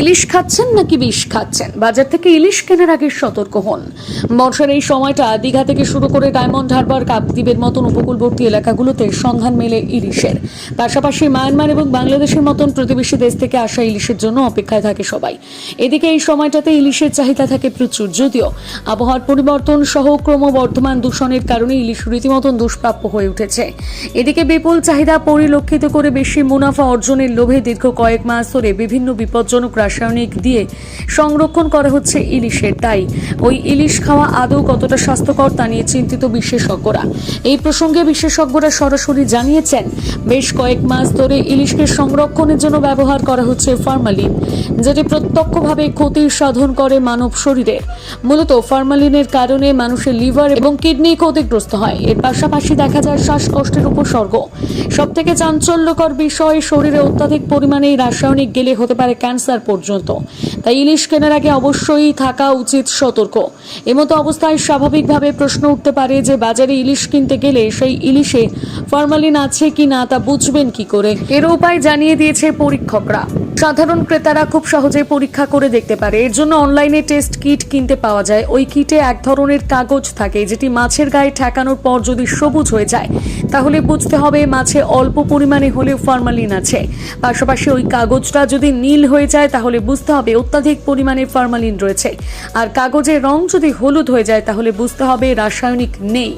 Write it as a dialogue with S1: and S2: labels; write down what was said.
S1: ইলিশ খাচ্ছেন নাকি বিষ খাচ্ছেন? বাজার থেকে ইলিশ কেনার আগে সতর্ক হন। বর্ষার এই সময়টা দীঘা থেকে শুরু করে ডায়মন্ড হারবার কাপদ্বীপের মতন উপকূলবর্তী এলাকাগুলোতে সন্ধান মেলে ইলিশের। পাশাপাশি মায়ানমার এবং বাংলাদেশের মতন প্রতিবেশী দেশ থেকে আসা ইলিশের জন্য অপেক্ষায় থাকে সবাই। এদিকে এই সময়টাতে ইলিশের চাহিদা থাকে প্রচুর, যদিও আবহাওয়ার পরিবর্তন সহ ক্রমবর্ধমান দূষণের কারণে ইলিশ রীতিমতন দুষ্প্রাপ্য হয়ে উঠেছে। এদিকে বিপুল চাহিদা পরিলক্ষিত করে বেশি মুনাফা অর্জনের লোভে দীর্ঘ কয়েক মাস ধরে বিভিন্ন বিপজ্জনক রাসায়নিক দিয়ে সংরক্ষণ করা হচ্ছে ইলিশের তাই ওই ইলিশ খাওয়া আদৌ কতটা স্বাস্থ্যকর তা নিয়ে চিন্তিত বিশেষজ্ঞরা। এই প্রসঙ্গে বিশেষজ্ঞরা সরাসরি জানিয়েছেন, বেশ কয়েক মাস ধরে ইলিশকে সংরক্ষণের জন্য ব্যবহার করা হচ্ছে ফরমালিন, যেটি প্রত্যক্ষভাবে ক্ষতি সাধন করে মানব শরীরে। মূলত ফরমালিনের কারণে মানুষের লিভার এবং কিডনি ক্ষতিগ্রস্ত হয়। এর পাশাপাশি দেখা যায় শ্বাসকষ্টের উপসর্গ। সব থেকে চাঞ্চল্যকর বিষয়, শরীরে অত্যাধিক পরিমাণে রাসায়নিক গেলে হতে পারে ক্যান্সার পর্যন্ত। তাই ইলিশ কেনার আগে অবশ্যই থাকা উচিত সতর্ক। এমতো অবস্থায় স্বাভাবিকভাবে প্রশ্ন উঠতে পারে যে বাজারে ইলিশ কিনতে গেলে সেই ইলিশে ফরমালিন আছে কি না তা বুঝবেন কি করে? এর উপায় জানিয়ে দিয়েছে পরীক্ষকরা। সাধারণ ক্রেতারা খুব সহজে পরীক্ষা করে দেখতে পারে। এর জন্য অনলাইনে টেস্ট কিট কিনতে পাওয়া যায়। ওই কিটে এক ধরনের কাগজ থাকে, যেটি মাছের গায়ে ঠেকানোর পর যদি সবুজ হয়ে যায় তাহলে বুঝতে হবে মাছে অল্প পরিমাণে হলেও ফরমালিন আছে। পাশাপাশি ওই কাগজটা যদি নীল হয়ে যায়, তাহলে বুঝতে হবে অত্যাধিক পরিমাণে ফরমালিন রয়েছে। আর কাগজের রং যদি হলুদ হয়ে যায়, তাহলে বুঝতে হবে রাসায়নিক নেই।